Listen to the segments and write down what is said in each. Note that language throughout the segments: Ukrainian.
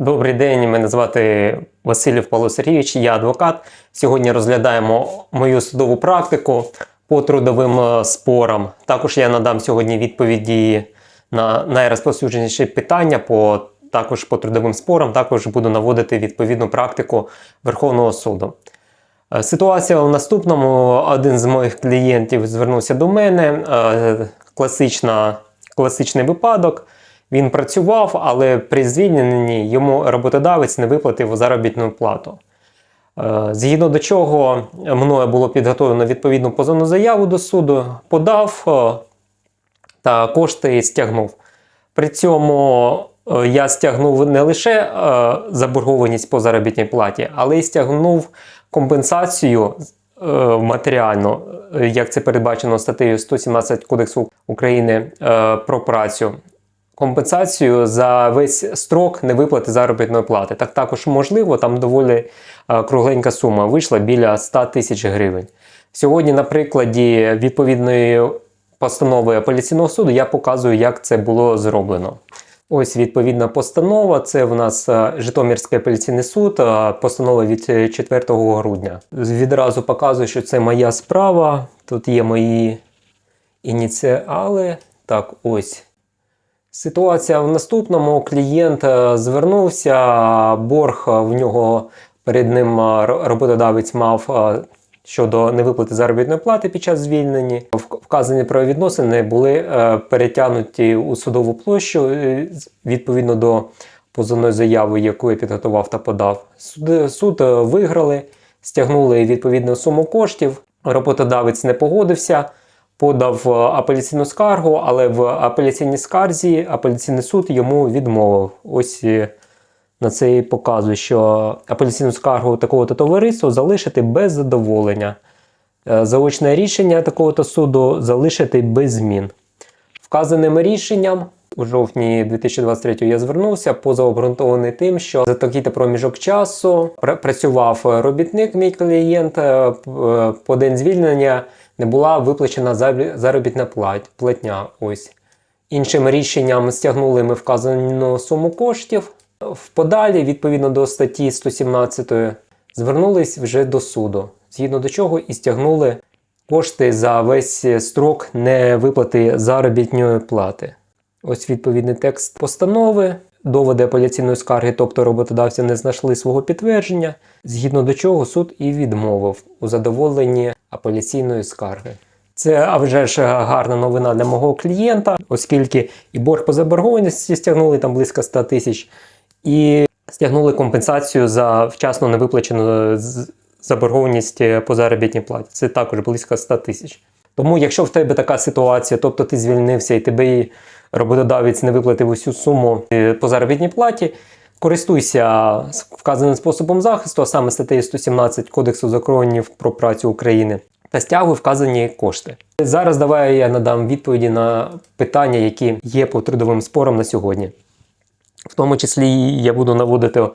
Добрий день, мене звати Василів Павло Сергійович, я адвокат. Сьогодні розглядаємо мою судову практику по трудовим е, спорам. Також я надам сьогодні відповіді на найрозповсюдженіші питання по також по трудовим спорам. Також буду наводити відповідну практику Верховного суду. Е, Ситуація в наступному. Один з моїх клієнтів звернувся до мене. Е, Класична, класичний випадок. Він працював, але при звільненні йому роботодавець не виплатив заробітну плату. Е, Згідно до чого мною було підготовлено відповідну позовну заяву до суду, подав е, та кошти стягнув. При цьому е, я стягнув не лише заборгованість по заробітній платі, але й стягнув компенсацію матеріальну, е, як це передбачено статтею 117 Кодексу України про працю. Компенсацію за весь строк невиплати заробітної плати. Так також можливо, там доволі е, кругленька сума вийшла біля 100 тисяч гривень. Сьогодні, на прикладі відповідної постанови апеляційного суду, я показую, як це було зроблено. Ось відповідна постанова. Це в нас е, Житомирський апеляційний суд, е, постанова від е, 4 грудня. Відразу показую, що це моя справа. Тут є мої ініціали. Так, ось. Ситуація в наступному. Клієнт е, звернувся, борг е, в нього перед ним е, роботодавець мав щодо невиплати заробітної плати під час звільнення. Вк- Вказані правовідносини були перетягнуті у судову площу відповідно до позовної заяви, яку я підготував та подав. Суд, суд виграли, стягнули відповідну суму коштів. Роботодавець не погодився подав е, апеляційну скаргу, але в апеляційній скарзі апеляційний суд йому відмовив. Ось на це і показує, що апеляційну скаргу такого-то товариства залишити без задоволення. Е, Заочне рішення такого-то суду залишити без змін. Вказаним рішенням у жовтні 2023 я звернувся позаобґрунтований тим, що за такий-то проміжок часу пра- працював робітник, мій клієнт, е, е, по день звільнення не була виплачена заробітна платня. Ось. Іншим рішенням стягнули ми вказану суму коштів. В подалі, відповідно до статті 117, звернулись вже до суду, згідно до чого і стягнули кошти за весь строк невиплати заробітної плати. Ось відповідний текст постанови. Доводи апеляційної скарги, тобто роботодавці не знайшли свого підтвердження, згідно до чого суд і відмовив у задоволенні апеляційної скарги. Це а вже ж гарна новина для мого клієнта, оскільки і борг по заборгованості стягнули там близько 100 тисяч, і стягнули компенсацію за вчасно невиплачену заборгованість по заробітній платі. Це також близько 100 тисяч. Тому, якщо в тебе така ситуація, тобто ти звільнився і тебе роботодавець не виплатив усю суму е, по заробітній платі, користуйся вказаним способом захисту, а саме статтею 117 Кодексу законів про працю України, та стягуй вказані кошти. Зараз давай я надам відповіді на питання, які є по трудовим спорам на сьогодні. В тому числі я буду наводити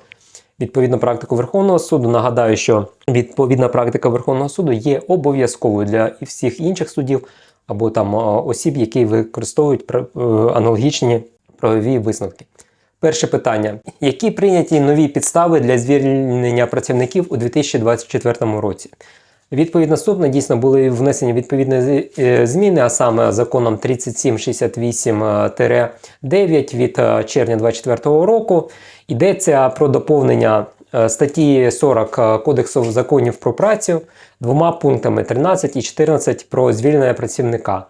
відповідну практику Верховного суду. Нагадаю, що відповідна практика Верховного суду є обов'язковою для всіх інших судів або там осіб, які використовують е, аналогічні правові висновки. Перше питання: які прийняті нові підстави для звільнення працівників у 2024 році? Відповідь наступна дійсно були внесені відповідні е, зміни, а саме законом 3768-9 від е, червня 2024 року. Йдеться про доповнення е, статті 40 Кодексу законів про працю двома пунктами 13 і 14 про звільнення працівника.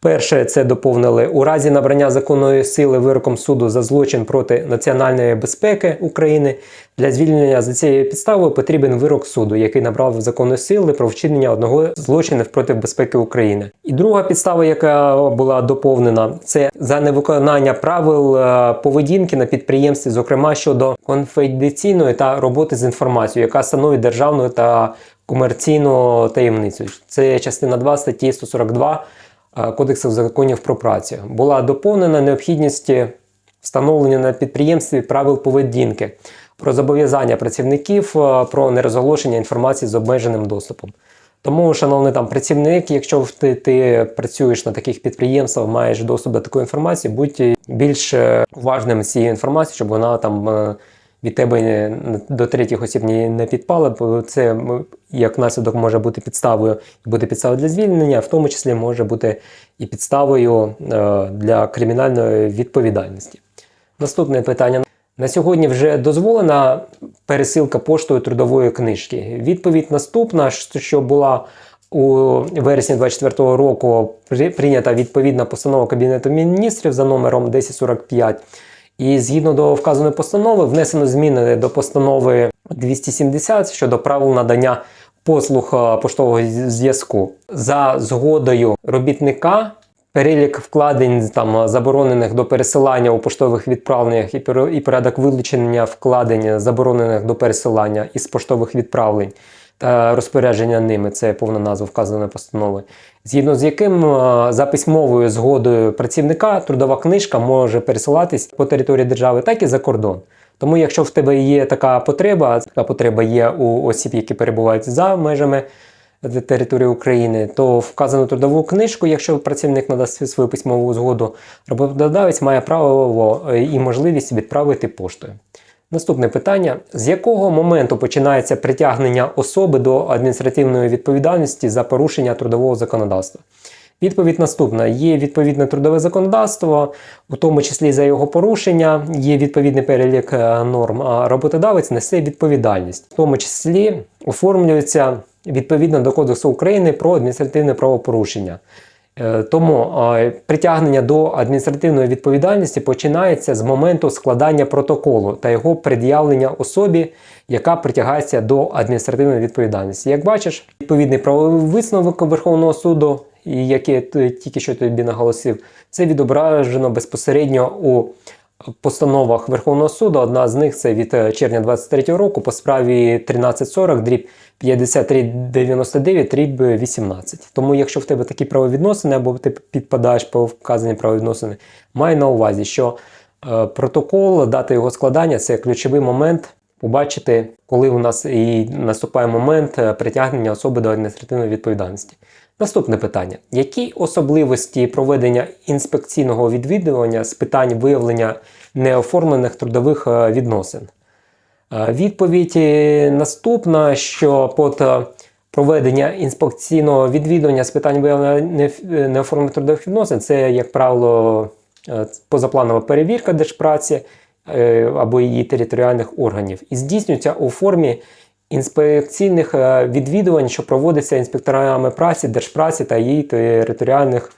Перше, це доповнили у разі набрання законної сили вироком суду за злочин проти національної безпеки України. Для звільнення за цією підставою потрібен вирок суду, який набрав законної сили про вчинення одного з злочинів проти безпеки України. І друга підстава, яка була доповнена, це за невиконання правил е, поведінки на підприємстві, зокрема щодо конфіденційної та роботи з інформацією, яка становить державну та комерційну таємницю. Це частина 2 статті 142 е, Кодексу законів про працю. Була доповнена необхідність встановлення на підприємстві правил поведінки про зобов'язання працівників е, про нерозголошення інформації з обмеженим доступом. Тому, шановний там працівник, якщо ти, ти працюєш на таких підприємствах, маєш доступ до такої інформації, будь більш е, уважним з цією інформацією, щоб вона там е, від тебе е, до третіх осіб не підпала, бо це як наслідок може бути підставою і підставою для звільнення, в тому числі може бути і підставою е, для кримінальної відповідальності. Наступне питання. На сьогодні вже дозволена пересилка поштою трудової книжки. Відповідь наступна, що була у вересні 2024 року прийнята відповідна постанова Кабінету міністрів за номером 1045. І згідно до вказаної постанови внесено зміни до постанови 270 щодо правил надання послуг е, поштового зв'язку за згодою робітника. Перелік вкладень там заборонених до пересилання у поштових відправленнях і порядок вилучення вкладень заборонених до пересилання із поштових відправлень та розпорядження ними це повна назва вказаної постанови, згідно з яким е, за письмовою згодою працівника трудова книжка може пересилатись по території держави, так і за кордон. Тому, якщо в тебе є така потреба, така потреба є у осіб, які перебувають за межами території України, то вказану трудову книжку, якщо працівник надасть свою письмову згоду, роботодавець має право е, і можливість відправити поштою. Наступне питання: з якого моменту починається притягнення особи до адміністративної відповідальності за порушення трудового законодавства? Відповідь наступна: є відповідне трудове законодавство, у тому числі за його порушення, є відповідний перелік е, норм, а роботодавець несе відповідальність, в тому числі оформлюється відповідно до Кодексу України про адміністративне правопорушення. Е, Тому притягнення до адміністративної відповідальності починається з моменту складання протоколу та його пред'явлення особі, яка притягається до адміністративної відповідальності. Як бачиш, відповідний правовий висновок Верховного суду, який я тільки що тобі наголосив, це відображено безпосередньо у постановах Верховного суду. Одна з них це від е, червня 23 року по справі 1340 дріб 5399 дріб 18. Тому, якщо в тебе такі правовідносини або ти підпадаєш по вказані правовідносини, май на увазі, що е, протокол, дата його складання це ключовий момент. Побачити, коли у нас і наступає момент е, притягнення особи до адміністративної відповідальності. Наступне питання: які особливості проведення інспекційного відвідування з питань виявлення неоформлених трудових е, відносин? Е, Відповідь е, наступна, що под е, проведення інспекційного відвідування з питань виявлення неоформлених трудових відносин, це, як правило, позапланова перевірка держпраці або її територіальних органів, і здійснюється у формі інспекційних е, відвідувань, що проводиться інспекторами праці, держпраці та її територіальних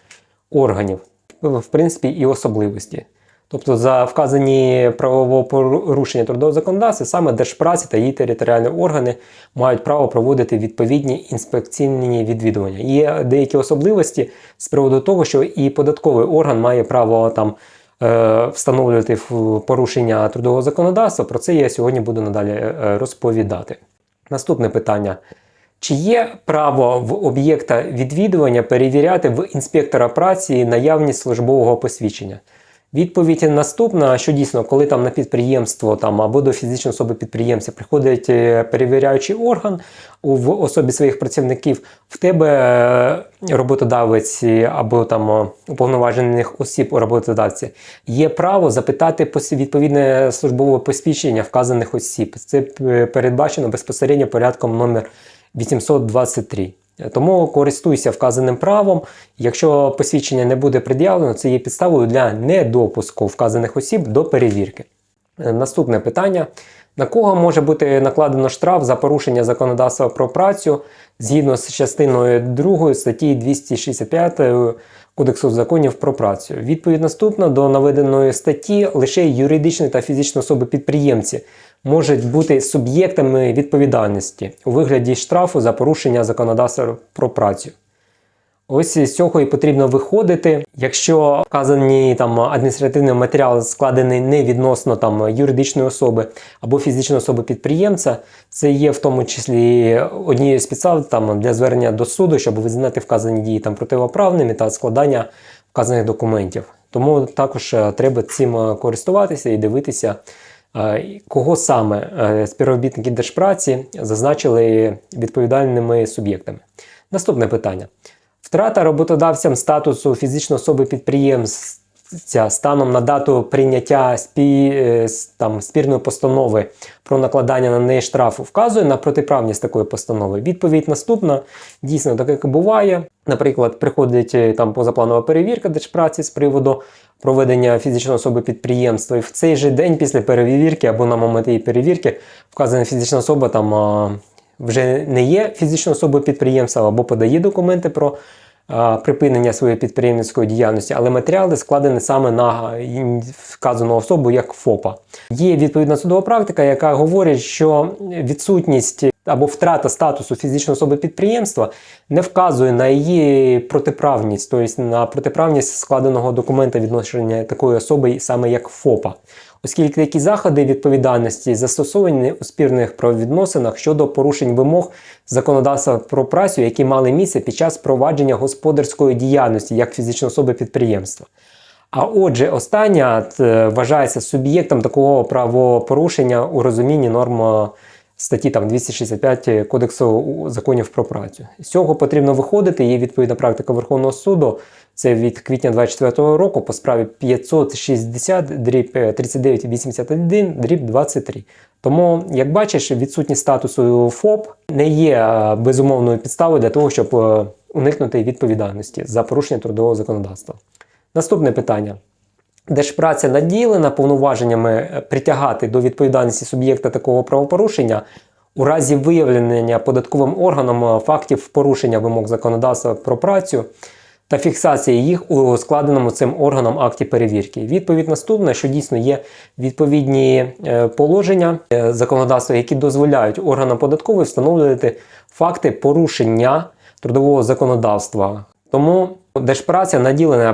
органів, в принципі, і особливості. Тобто за вказані правопорушення трудового законодавства саме держпраці та її територіальні органи мають право проводити відповідні інспекційні відвідування. Є деякі особливості з приводу того, що і податковий орган має право там е, встановлювати порушення трудового законодавства. Про це я сьогодні буду надалі е, розповідати. Наступне питання. Чи є право в об'єкта відвідування перевіряти в інспектора праці наявність службового посвідчення? Відповідь наступна, що дійсно, коли там на підприємство там, або до фізичної особи підприємця приходить е, перевіряючий орган в особі своїх працівників, в тебе е, роботодавець е, або там уповноважених осіб у роботодавці є право запитати відповідне службове посвідчення вказаних осіб. Це передбачено безпосередньо порядком номер 823. Тому користуйся вказаним правом. Якщо посвідчення не буде пред'явлено, це є підставою для недопуску вказаних осіб до перевірки. Е, Наступне питання: на кого може бути накладено штраф за порушення законодавства про працю згідно з частиною 2 статті 265 Кодексу законів про працю? Відповідь наступна до наведеної статті лише юридичні та фізичні особи-підприємці можуть бути суб'єктами відповідальності у вигляді штрафу за порушення законодавства про працю. Ось з цього і потрібно виходити. Якщо вказаний там адміністративний матеріал складений не відносно там юридичної особи або фізичної особи підприємця, це є в тому числі однією з підстав там для звернення до суду, щоб визнати вказані дії там противоправними та складання вказаних документів. Тому також е, треба цим е, користуватися і дивитися, е, кого саме співробітники держпраці зазначили відповідальними суб'єктами. Наступне питання. Втрата роботодавцям статусу фізичної особи підприємств ця станом на дату прийняття спі, е, там, спірної постанови про накладання на неї штрафу вказує на протиправність такої постанови. Відповідь наступна: дійсно, так як буває. Наприклад, приходить е, там позапланова перевірка держпраці з приводу проведення фізичної особи підприємства, і в цей же день після перевірки або на момент її перевірки вказана фізична особа там вже не є фізичною особою підприємства або подає документи про а, припинення своєї підприємницької діяльності, але матеріали складені саме на вказану особу як ФОПа. Є відповідна судова практика, яка говорить, що відсутність або втрата статусу фізичної особи підприємства не вказує на її протиправність, тобто на протиправність складеного документа відношення такої особи саме як ФОПа. Оскільки такі заходи відповідальності застосовані у спірних правовідносинах щодо порушень вимог законодавства про працю, які мали місце під час провадження господарської діяльності як фізичної особи підприємства. А отже, остання е, вважається суб'єктом такого правопорушення у розумінні норм е, статті там 265 Кодексу законів про працю. З цього потрібно виходити. Є відповідна практика Верховного суду. Це від квітня 24 року по справі 560 дріб е, 3981 дріб 23. Тому, як бачиш, відсутність статусу ФОП не є е, безумовною підставою для того, щоб е, уникнути відповідальності за порушення трудового законодавства. Наступне питання. Держпраця наділена повноваженнями е, притягати до відповідальності суб'єкта такого правопорушення у разі виявлення податковим органом е, фактів порушення вимог законодавства про працю та фіксації їх у складеному цим органом акті перевірки. Відповідь наступна, що дійсно є відповідні е, положення е, законодавства, які дозволяють органам податкової встановлювати факти порушення трудового законодавства. Тому Держпраця наділена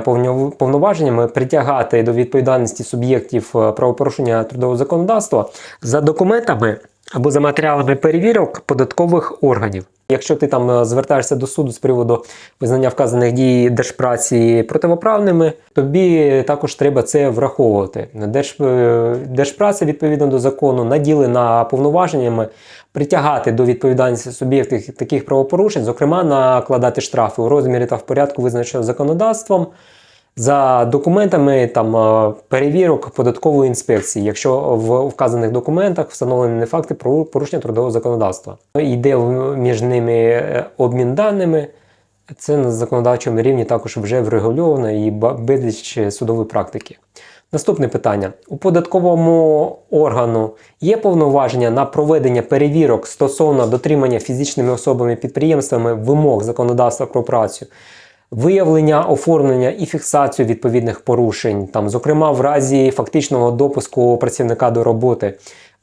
повноваженнями притягати до відповідальності суб'єктів е, правопорушення трудового законодавства за документами або за матеріалами перевірок податкових органів. Якщо ти там е, звертаєшся до суду з приводу визнання вказаних дій держпраці противоправними, тобі також треба це враховувати. Держ, е, держпраця відповідно до закону наділена повноваженнями притягати до відповідальності суб'єктів таких правопорушень, зокрема накладати штрафи у розмірі та в порядку, визначеному законодавством. За документами там е, перевірок податкової інспекції, якщо в вказаних документах встановлені не факти про порушення трудового законодавства, йде між ними е, обмін даними. Це на законодавчому рівні також вже врегульовано і безліч судової практики. Наступне питання: у податковому органу є повноваження на проведення перевірок стосовно дотримання фізичними особами підприємствами вимог законодавства про працю, виявлення, оформлення і фіксацію відповідних порушень, там, зокрема в разі фактичного допуску працівника до роботи.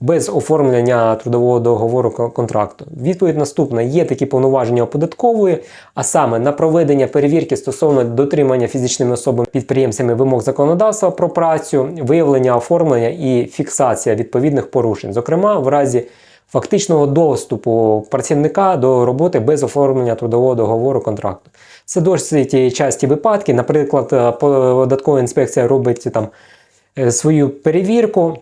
Без оформлення трудового договору контракту. Відповідь наступна: є такі повноваження податкової, а саме на проведення перевірки стосовно дотримання фізичними особами підприємцями вимог законодавства про працю, виявлення, оформлення і фіксація відповідних порушень, зокрема в разі фактичного доступу працівника до роботи без оформлення трудового договору контракту. Це досить часті випадки. Наприклад, е, податкова інспекція робить там е, свою перевірку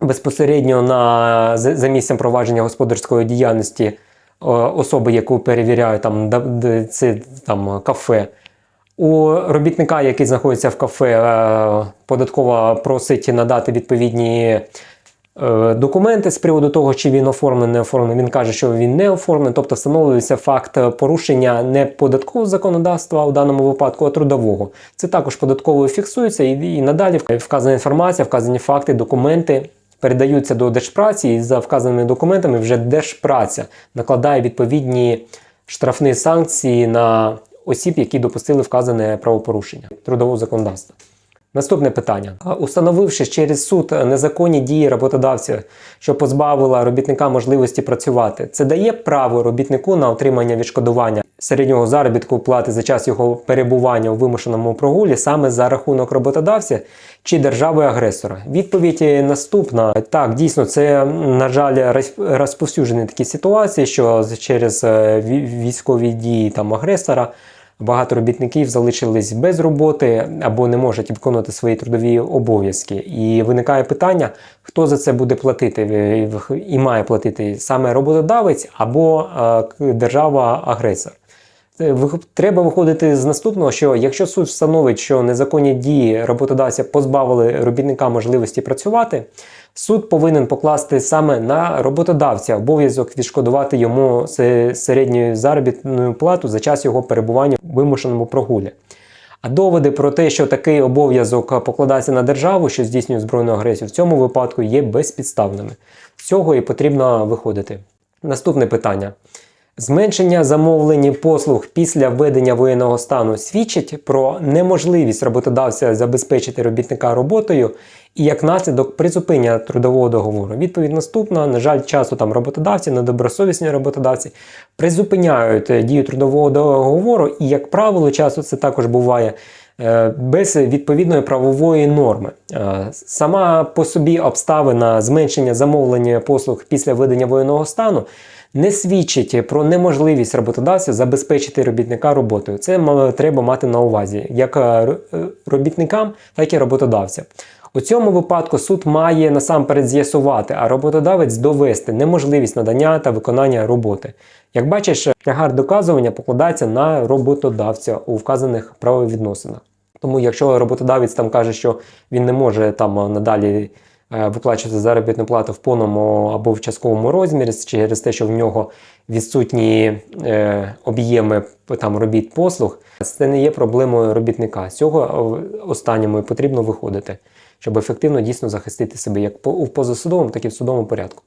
безпосередньо на за місцем провадження господарської діяльності е, особи, яку перевіряють, там це там кафе. У робітника, який знаходиться в кафе, податкова просить надати відповідні документи з приводу того, чи він оформлений, не оформлений. Він каже, що він не оформлений, тобто встановлюється факт порушення не податкового законодавства у даному випадку, а трудового. Це також податковою фіксується, і, і надалі вказана інформація, вказані факти, документи. Передаються до держпраці, і за вказаними документами вже держпраця накладає відповідні штрафні санкції на осіб, які допустили вказане правопорушення трудового законодавства. Наступне питання. Установивши через суд незаконні дії роботодавця, що позбавила робітника можливості працювати, це дає право робітнику на отримання відшкодування середнього заробітку плати за час його перебування у вимушеному прогулі саме за рахунок роботодавця чи держави-агресора? Відповідь е, наступна: так, дійсно, це на жаль роз- розповсюджені такі ситуації, що через е, військові дії там агресора. Багато робітників залишились без роботи або не можуть виконувати свої трудові обов'язки. І виникає питання, хто за це буде платити е, і має платити саме роботодавець або е, держава-агресор. Е, Треба виходити з наступного, що якщо суд встановить, що незаконні дії роботодавця позбавили робітника можливості працювати, суд повинен покласти саме на роботодавця обов'язок відшкодувати йому се- середню заробітну плату за час його перебування в вимушеному прогулі. А доводи про те, що такий обов'язок покладається на державу, що здійснює збройну агресію, в цьому випадку є безпідставними. З цього і потрібно виходити. Наступне питання. Зменшення замовлені послуг після введення воєнного стану свідчить про неможливість роботодавця забезпечити робітника роботою і як наслідок призупинення трудового договору. Відповідь наступна: на жаль, часто там роботодавці, недобросовісні роботодавці призупиняють е, дію трудового договору, і, як правило, часто це також буває. е, Без відповідної правової норми. Е, Сама по собі обставина зменшення замовлення послуг після введення воєнного стану не свідчить про неможливість роботодавця забезпечити робітника роботою. Це треба мати на увазі як е, е, робітникам, так і роботодавцям. У цьому випадку суд має насамперед з'ясувати, а роботодавець довести неможливість надання та виконання роботи. Як бачиш, тягар доказування покладається на роботодавця у вказаних правовідносинах. Тому, якщо роботодавець там каже, що він не може там надалі е, виплачувати заробітну плату в повному або в частковому розмірі через те, що в нього відсутні е, об'єми там робіт послуг, це не є проблемою робітника. З цього е, останньому і потрібно виходити, щоб ефективно дійсно захистити себе як в позасудовому, так і в судовому порядку.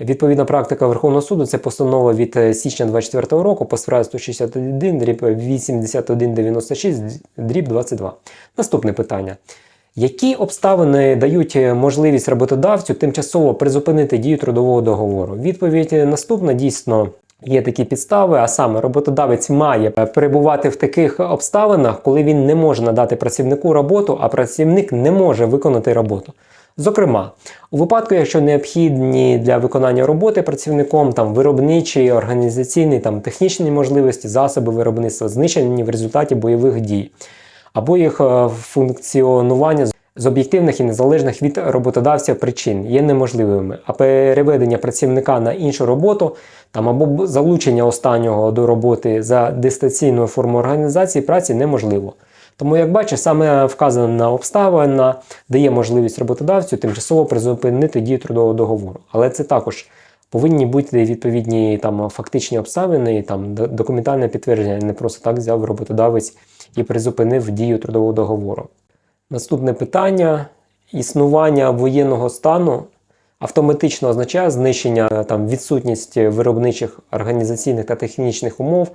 Відповідна практика Верховного суду це постанова від е, січня 24 року по справі 161 дріб 8196 дріб 22. Наступне питання. Які обставини дають е, можливість роботодавцю тимчасово призупинити дію трудового договору? Відповідь е, наступна дійсно. Є такі підстави, а саме роботодавець має е, перебувати в таких обставинах, коли він не може надати працівнику роботу, а працівник не може виконати роботу. Зокрема, у випадку, якщо необхідні для виконання роботи працівником там виробничі, організаційні, там технічні можливості, засоби виробництва знищені в результаті бойових дій, або їх е, функціонування з- об'єктивних і незалежних від роботодавця причин є неможливими, а переведення працівника на іншу роботу там або залучення останнього до роботи за дистанційною формою організації праці неможливо. Тому, як бачиш, саме вказана обставина дає можливість роботодавцю тимчасово призупинити дію трудового договору. Але це також повинні бути відповідні там фактичні обставини там документальне підтвердження. Не просто так взяв роботодавець і призупинив дію трудового договору. Наступне питання: існування воєнного стану автоматично означає знищення там відсутність виробничих організаційних та технічних умов,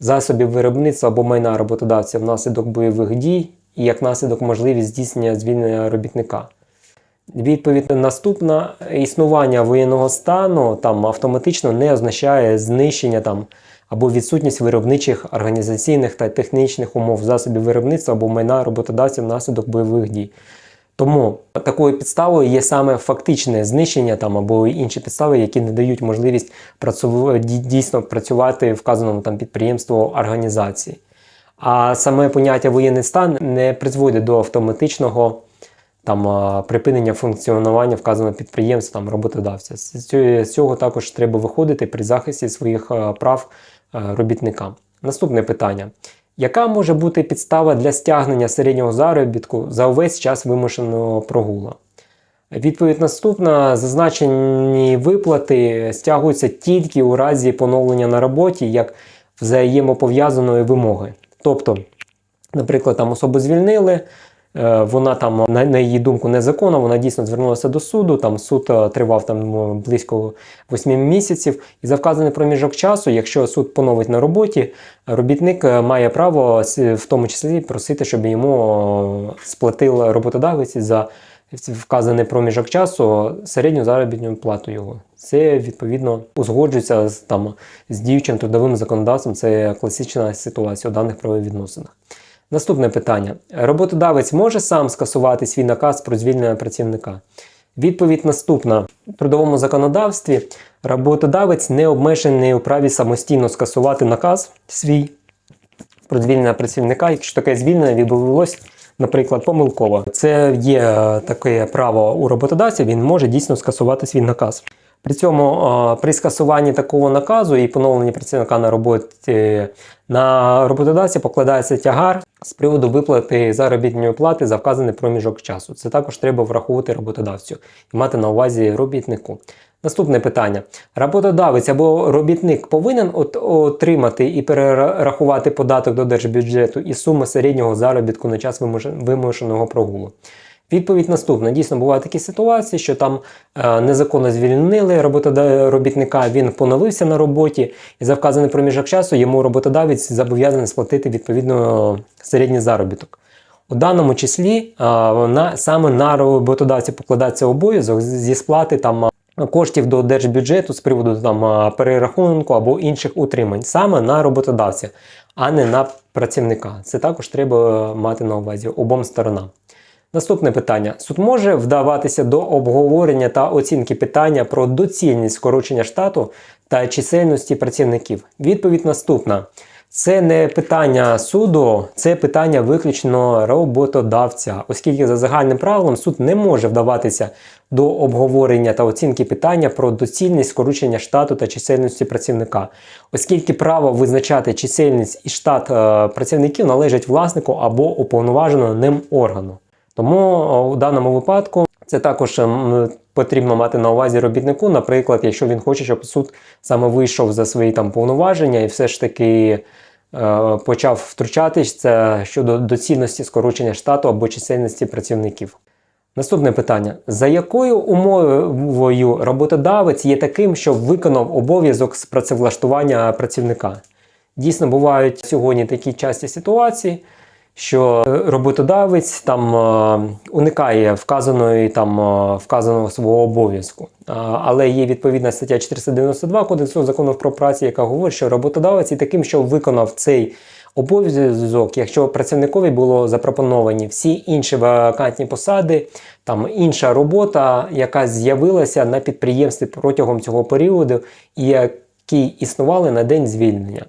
засобів виробництва або майна роботодавця внаслідок бойових дій і як наслідок можливість здійснення звільнення робітника. Відповідь наступна: існування воєнного стану там автоматично не означає знищення там або відсутність виробничих організаційних та технічних умов засобів виробництва або майна роботодавця внаслідок бойових дій. Тому такою підставою є саме фактичне знищення там або інші підстави, які не дають можливість працюв... дійсно працювати вказаному там підприємству організації. А саме поняття воєнний стан не призводить до автоматичного там припинення функціонування вказаного підприємства, там роботодавця. З цього- також треба виходити при захисті своїх прав а, робітника. Наступне питання. Яка може бути підстава для стягнення середнього заробітку за увесь час вимушеного прогула? Відповідь наступна: зазначені виплати стягуються тільки у разі поновлення на роботі як взаємопов'язаної вимоги. Тобто, наприклад, там особу звільнили, вона там, на, її думку, незаконно, вона дійсно звернулася до суду. Там суд е, тривав там близько 8 місяців. І за вказаний проміжок часу, якщо суд поновить на роботі, робітник е, має право в тому числі просити, щоб йому е, сплатив роботодавець за вказаний проміжок часу середню заробітну плату його. Це відповідно узгоджується з там з діючим трудовим законодавством. Це класична ситуація у даних правовідносинах. Наступне питання: роботодавець може сам скасувати свій наказ про звільнення працівника? Відповідь наступна: в трудовому законодавстві роботодавець не обмежений у праві самостійно скасувати наказ свій про звільнення працівника, якщо таке звільнення відбулось, наприклад, помилково. Це є е, таке право у роботодавця, він може дійсно скасувати свій наказ. При цьому е, при скасуванні такого наказу і поновленні працівника на роботі на роботодавця покладається тягар з приводу виплати заробітної плати за вказаний проміжок часу. Це також треба враховувати роботодавцю і мати на увазі робітнику. Наступне питання: роботодавець або робітник повинен от- отримати і перерахувати податок до держбюджету із суми середнього заробітку на час вимушеного прогулу. Відповідь наступна. Дійсно, бувають такі ситуації, що там е, незаконно звільнили робітника, він поновився на роботі, і за вказаний проміжок часу йому роботодавець зобов'язаний сплатити відповідно середній заробіток. У даному числі е, на, саме на роботодавці покладається обов'язок зі сплати там е, коштів до держбюджету з приводу там е, перерахунку або інших утримань, саме на роботодавця, а не на працівника. Це також треба мати на увазі обом сторонам. Наступне питання: суд може вдаватися до обговорення та оцінки питання про доцільність скорочення штату та чисельності працівників. Відповідь наступна: це не питання суду, це питання виключно роботодавця, оскільки за загальним правилом суд не може вдаватися до обговорення та оцінки питання про доцільність скорочення штату та чисельності працівника, оскільки право визначати чисельність і штат е, працівників належить власнику або уповноваженому ним органу. Тому у даному випадку це також ем, потрібно мати на увазі робітнику, наприклад, якщо він хоче, щоб суд саме вийшов за свої там повноваження і все ж таки е, почав втручатися щодо доцільності скорочення штату або чисельності працівників. Наступне питання: за якою умовою роботодавець є таким, що виконав обов'язок з працевлаштування працівника? Дійсно, бувають сьогодні такі часті ситуації, що роботодавець там е, уникає вказаної там е, вказаного свого обов'язку. Але є відповідна стаття 492 Кодексу законів про працю, яка говорить, що роботодавець є таким, що виконав цей обов'язок, якщо працівникові було запропоновані всі інші вакантні посади, там інша робота, яка з'явилася на підприємстві протягом цього періоду, і які існували на день звільнення.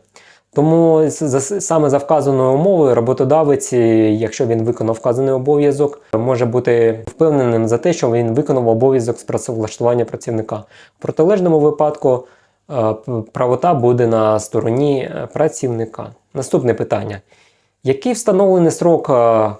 Тому саме за вказаною умовою роботодавець, е, якщо він виконав вказаний обов'язок, може бути впевненим за те, що він виконав обов'язок з працевлаштування працівника. В протилежному випадку е, правота буде на стороні е, працівника. Наступне питання: який встановлений срок,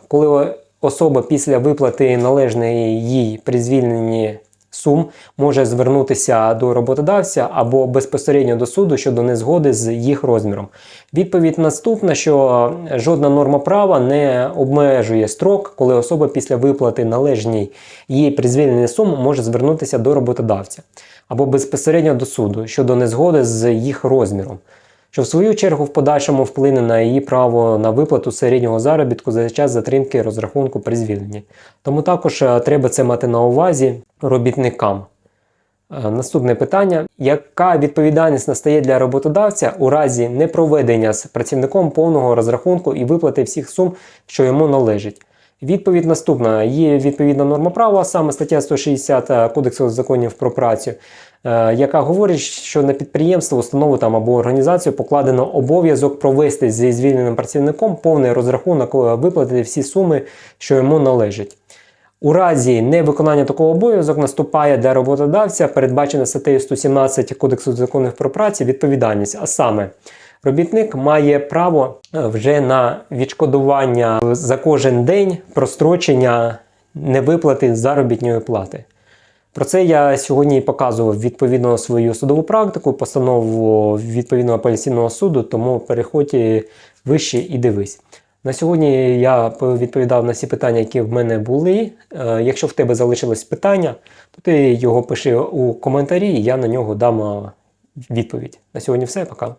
коли особа після виплати належної їй при звільненні сум може звернутися до роботодавця або безпосередньо до суду щодо незгоди з їх розміром. Відповідь наступна, що жодна норма права не обмежує строк, коли особа після виплати належній їй при звільненні сум може звернутися до роботодавця або безпосередньо до суду щодо незгоди з їх розміром. Що в свою чергу в подальшому вплине на її право на виплату середнього заробітку за час затримки розрахунку при звільненні. Тому також е, треба це мати на увазі робітникам. Е, Наступне питання: яка відповідальність настає для роботодавця у разі непроведення з працівником повного розрахунку і виплати всіх сум, що йому належить? Відповідь наступна: є відповідна норма права, саме стаття 160 Кодексу законів про працю, е, яка говорить, що на підприємство, установу там або організацію покладено обов'язок провести зі звільненим працівником повний розрахунок, е, виплатити всі суми, що йому належать. У разі невиконання такого обов'язок наступає для роботодавця, передбачена статтею 117 Кодексу законів про працю, відповідальність. А саме, робітник має право е, вже на відшкодування за кожен день прострочення невиплати заробітної плати. Про це я сьогодні показував відповідно свою судову практику, постанову відповідного апеляційного суду, тому переходь вище і дивись. На сьогодні я відповідав на всі питання, які в мене були. Е, Якщо в тебе залишилось питання, то ти його пиши у коментарі, і я на нього дам е, відповідь. На сьогодні все, пока.